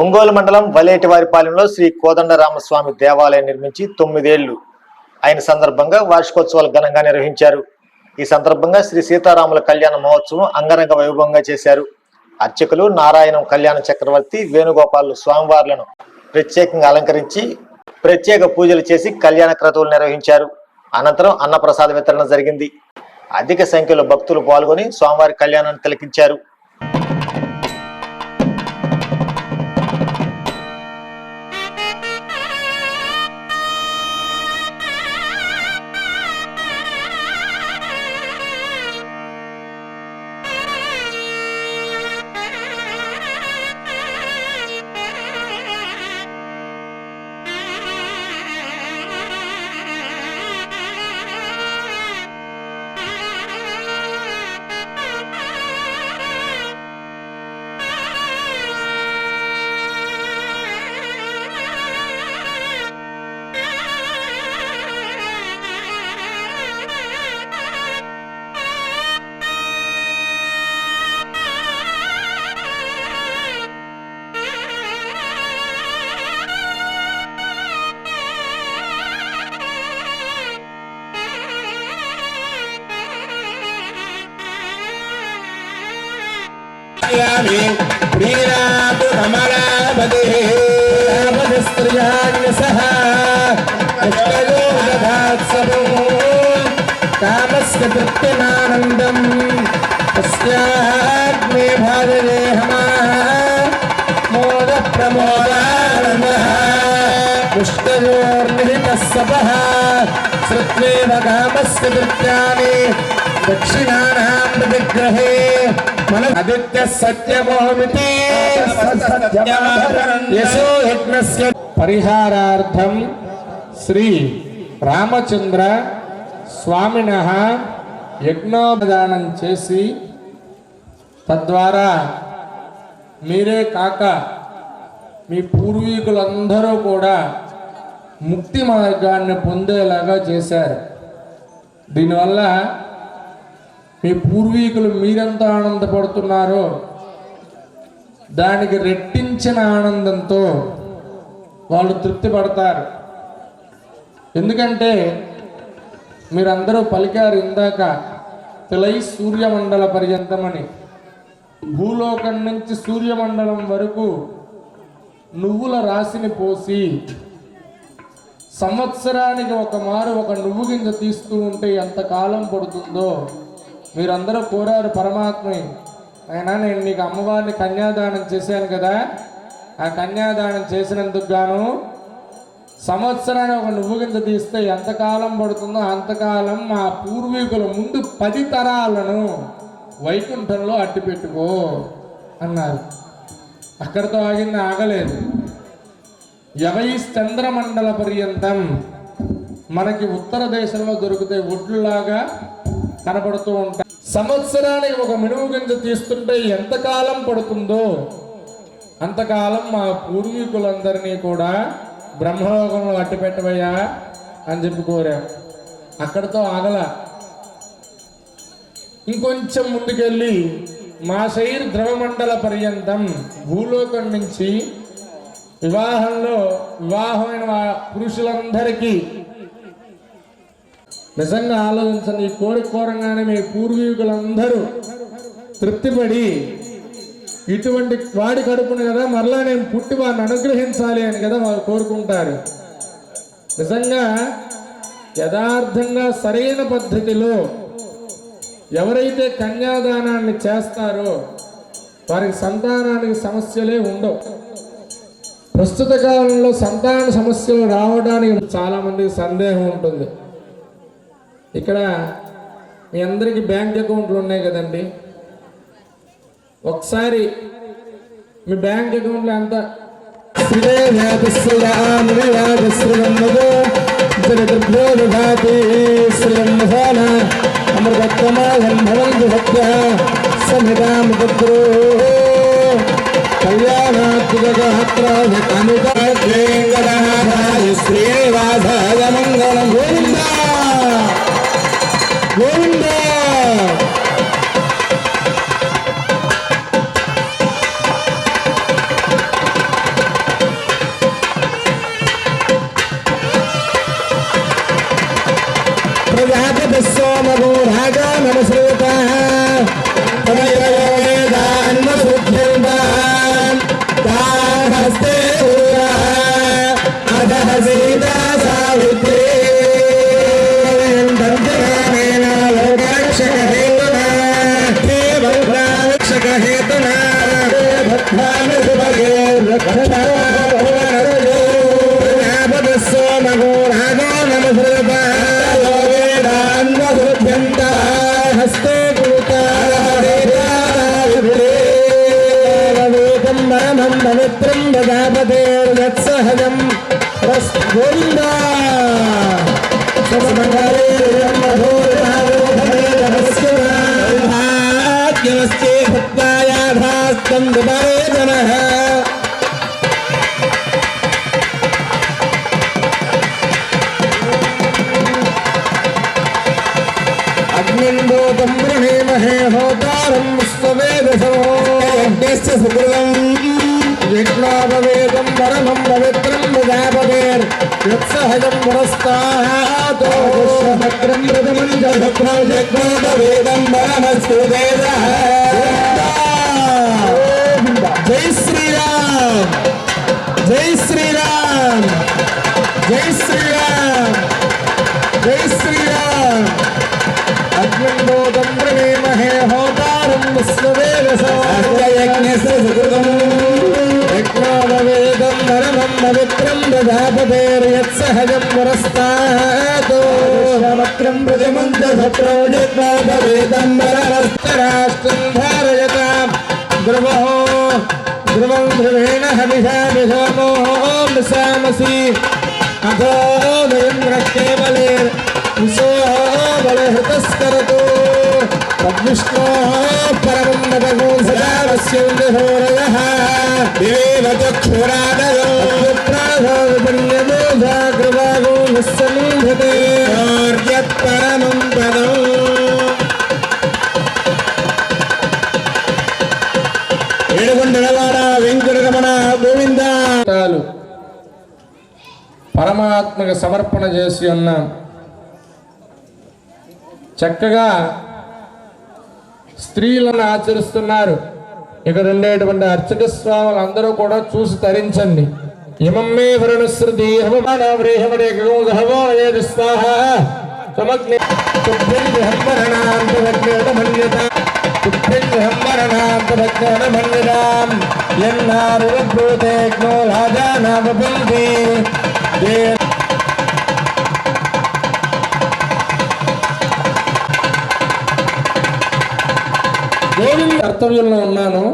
ఒంగోలు మండలం వలేటివారిపాలెంలో శ్రీ కోదండరామస్వామి దేవాలయం నిర్మించి తొమ్మిదేళ్ళు. అయిన సందర్భంగా వార్షికోత్సవాలు ఘనంగా నిర్వహించారు. ఈ సందర్భంగా శ్రీ సీతారాముల కళ్యాణ మహోత్సవం అంగరంగ వైభవంగా చేశారు. అర్చకులు నారాయణం కళ్యాణ చక్రవర్తి వేణుగోపాలు స్వామివార్లను ప్రత్యేకంగా అలంకరించి ప్రత్యేక పూజలు చేసి కళ్యాణ క్రతువులు నిర్వహించారు. అనంతరం అన్నప్రసాద వితరణ జరిగింది. అధిక సంఖ్యలో భక్తులు పాల్గొని స్వామివారి కళ్యాణాన్ని తిలకించారు. पदेः कामदस्त्रियान्यसः पुष्पयो दधात् सबो कामस्य तृप्तिमानन्दम् तस्याग्ने भाजये पुष्कयोर्निहितः सपः श्रुत्वेव कामस्य तृप्त्यानि दक्षिणानां प्रतिग्रहे మన ఆదిత్య సత్యమోమితి యశో యజ్ఞస్య పరిహారార్థం శ్రీ రామచంద్ర స్వామిన యజ్ఞోపదానం చేసి తద్వారా మీరే కాక మీ పూర్వీకులందరూ కూడా ముక్తి మార్గాన్ని పొందేలాగా చేశారు. దీనివల్ల మీ పూర్వీకులు మీరెంత ఆనందపడుతున్నారో దానికి రెట్టించిన ఆనందంతో వాళ్ళు తృప్తి పడతారు ఎందుకంటే మీరందరూ పలికారు ఇందాక తెలై సూర్యమండల పర్యంతమని. భూలోకం నుంచి సూర్యమండలం వరకు నువ్వుల రాశిని పోసి సంవత్సరానికి ఒక మారు ఒక నువ్వు గింజ తీస్తూ ఉంటే ఎంత కాలం పడుతుందో? మీరందరూ కోరారు పరమాత్మని అయినా నేను నీకు అమ్మవారిని కన్యాదానం చేశాను కదా? ఆ కన్యాదానం చేసినందుకు గాను సంవత్సరాన్ని ఒక నువ్వు గింజ తీస్తే ఎంతకాలం పడుతుందో అంతకాలం మా పూర్వీకుల ముందు పది తరాలను వైకుంఠంలో అట్టి పెట్టుకో అన్నారు. అక్కడితో ఆగింది ఆగలేదు. చంద్రమండల పర్యంతం మనకి ఉత్తర దేశంలో దొరికితే ఒడ్లులాగా కనబడుతూ ఉంటాయి. సంవత్సరానికి ఒక మినుము గింజ తీస్తుంటే ఎంతకాలం పడుతుందో అంతకాలం మా పూర్వీకులందరినీ కూడా బ్రహ్మలోకంలో అట్టిపెట్టవయ్యా అని చెప్పి కోరాం. అక్కడితో ఆగల. ఇంకొంచెం ముందుకెళ్ళి మా శైర్ ద్రవమండల పర్యంతం భూలోకం నుంచి వివాహంలో వివాహమైన పురుషులందరికీ నిజంగా ఆలోచించండి ఈ కోరిక కోరంగానే మీ పూర్వీకులందరూ తృప్తిపడి ఇటువంటి వాడి కడుపును కదా మరలా నేను పుట్టి వారిని అనుగ్రహించాలి అని కదా వారు కోరుకుంటారు. నిజంగా యథార్థంగా సరైన పద్ధతిలో ఎవరైతే కన్యాదానాన్ని చేస్తారో వారికి సంతానానికి సమస్యలే ఉండవు. ప్రస్తుత కాలంలో సంతాన సమస్యలు రావడానికి చాలామందికి సందేహం ఉంటుంది. ఇక్కడ మీ అందరికీ బ్యాంక్ అకౌంట్లు ఉన్నాయి కదండి. ఒకసారి మీ బ్యాంక్ అకౌంట్లో ఎంత శ్రీనివాస మంగళం గోవింద carreta. वेदं परमं पवित्रं मुदापदेर् यत्सहजं पुरस्तादो भद्रं मृदमञ्जभद्रं परमस्तु वेदः जय श्रीराम। जय श्रीराम। जय श्री राम जय श्रीराम। राम अग्निबोधं प्रणेमहे होतारं मुस्लिम विक्रम दधापतेर्यत्सहजं पुरस्तात् वक्रं भुजमन्तसत्रौजित्वादवेदम्बरस्तराष्ट्रं धारयतां ध्रुवो ध्रुवेण हविषाभिषोमो विषमो सामसि अथो दयं रक्षे परमं सदा पश्यन्ति होरयः दिवेव పరమం పదం వెంకటరమణ గోవింద. పరమాత్మకు సమర్పణ చేసి ఉన్నాం. చక్కగా స్త్రీలను ఆచరిస్తున్నారు. ఇక్కడ ఉండేటువంటి అర్చక స్వాములు అందరూ కూడా చూసి తరించండి. ఇమమ్మే వరుణశ్రుతి హవమానవ్రేహమరేకగోహవో ఏది స్వాహ. సమగ్ని తుభ్యం విహంబరణాంతమన్యత తుభ్యం విహంబరణాంతమన్యతాం ఎన్నారుభూతేజ్ఞో రాజానామపంతి దే గోవింద కర్తవ్యంలో ఉన్నాను.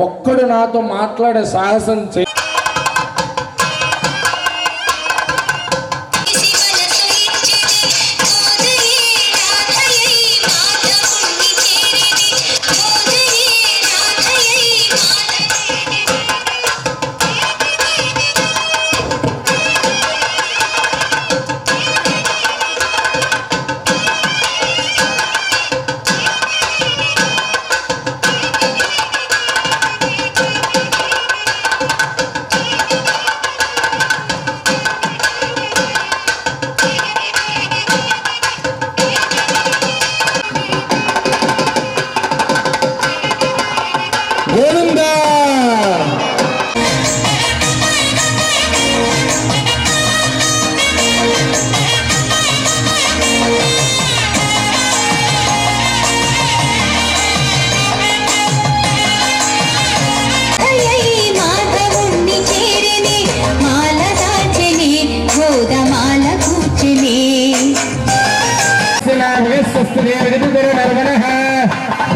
ఒక్కడు నాతో మాట్లాడే సాహసం చే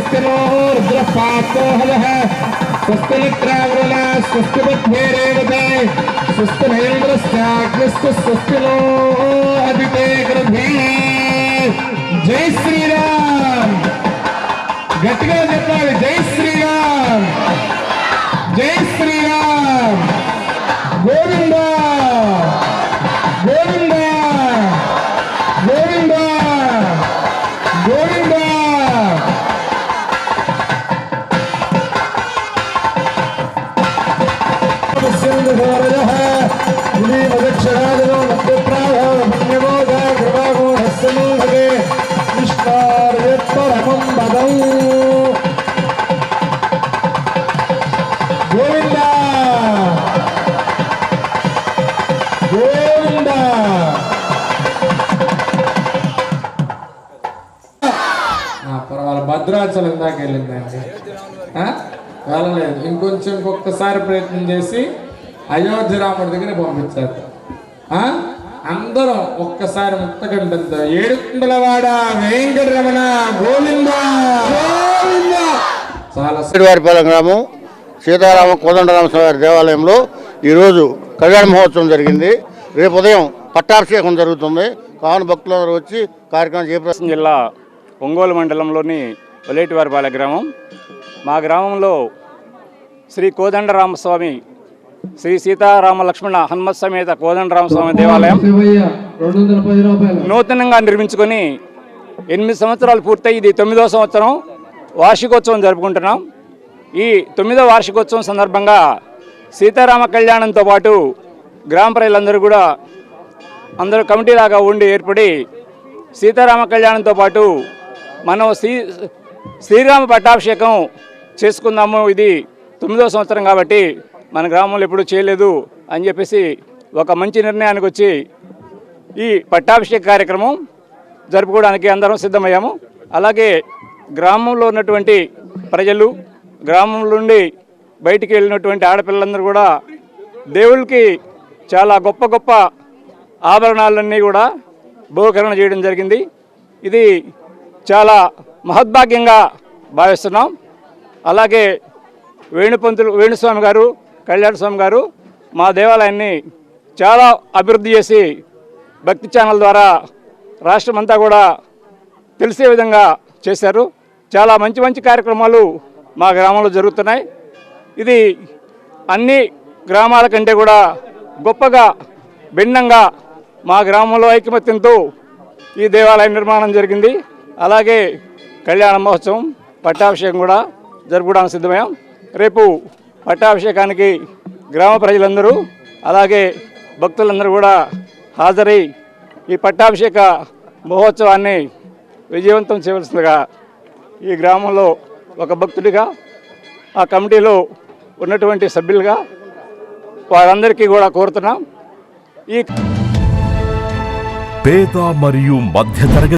వేదామంత్రభవస్వస్తనే స్వస్తినో రుద్రపాత్రోహదః స్వస్తి మిత్రావృణ స్వస్తి బుద్ధిరేవతే స్వస్తి నయేంద్రస్యాగ్నిస్తు స్వస్తినో అదితే గృధీ భద్రాచలం దాకా వెళ్ళిందండి? వెళ్ళలేదు. ఇంకొంచెం ఇంకొకసారి ప్రయత్నం చేసి అయోధ్య రాముడి దగ్గర పంపించారు? అందరం ఒక్కసారి ముక్తకంఠంతో ఏడుకుండలవాడ వెంకటరమణ గోవింద! గోవింద! చాలా వారిపాలెం గ్రామం సీతారామ కోదండరామ స్వామి దేవాలయంలో ఈరోజు కళ్యాణ మహోత్సవం జరిగింది. రేపు ఉదయం పట్టాభిషేకం జరుగుతుంది. కావున భక్తులందరూ వచ్చి కార్యక్రమం ప్రకాశం జిల్లా ఒంగోలు మండలంలోని ఒలేటివారిపాలె గ్రామం. మా గ్రామంలో శ్రీ కోదండరామస్వామి శ్రీ సీతారామ లక్ష్మణ హనుమత్ సమేత కోదండరామస్వామి దేవాలయం నూతనంగా నిర్మించుకొని ఎనిమిది సంవత్సరాలు పూర్తయి ఇది తొమ్మిదవ సంవత్సరం వార్షికోత్సవం జరుపుకుంటున్నాం. ఈ తొమ్మిదవ వార్షికోత్సవం సందర్భంగా సీతారామ కళ్యాణంతో పాటు గ్రామ ప్రజలందరూ కూడా అందరూ కమిటీలాగా ఉండి ఏర్పడి సీతారామ కళ్యాణంతో పాటు మనం శ్రీ శ్రీరామ పట్టాభిషేకం చేసుకుందాము. ఇది తొమ్మిదవ సంవత్సరం కాబట్టి మన గ్రామంలో ఎప్పుడు చేయలేదు అని చెప్పేసి ఒక మంచి నిర్ణయానికి వచ్చి ఈ పట్టాభిషేక కార్యక్రమం జరుపుకోవడానికి అందరం సిద్ధమయ్యాము. అలాగే గ్రామంలో ఉన్నటువంటి ప్రజలు గ్రామం నుండి బయటికి వెళ్ళినటువంటి ఆడపిల్లలందరూ కూడా దేవుళ్ళకి చాలా గొప్ప గొప్ప ఆభరణాలన్నీ కూడా బహుకరణ చేయడం జరిగింది. ఇది చాలా మహద్భాగ్యంగా భావిస్తున్నాం. అలాగే వేణుపంతులు వేణుస్వామి గారు కళ్యాణ స్వామి గారు మా దేవాలయాన్ని చాలా అభివృద్ధి చేసి భక్తి ఛానల్ ద్వారా రాష్ట్రమంతా కూడా తెలిసే విధంగా చేశారు. చాలా మంచి మంచి కార్యక్రమాలు మా గ్రామంలో జరుగుతున్నాయి. ఇది అన్ని గ్రామాల కంటే కూడా గొప్పగా భిన్నంగా మా గ్రామంలో ఐకమత్యంతో ఈ దేవాలయం నిర్మాణం జరిగింది. అలాగే కళ్యాణ మహోత్సవం పట్టాభిషేకం కూడా జరుపుకోవడానికి సిద్ధమయ్యాం. రేపు పట్టాభిషేకానికి గ్రామ ప్రజలందరూ అలాగే భక్తులందరూ కూడా హాజరై ఈ పట్టాభిషేక మహోత్సవాన్ని విజయవంతం చేయవలసిందిగా ఈ గ్రామంలో ఒక భక్తుడిగా ఆ కమిటీలో ఉన్నటువంటి సభ్యులుగా వారందరికీ కూడా కోరుతున్నాం. ఈ పేద మరియు మధ్యతరగతి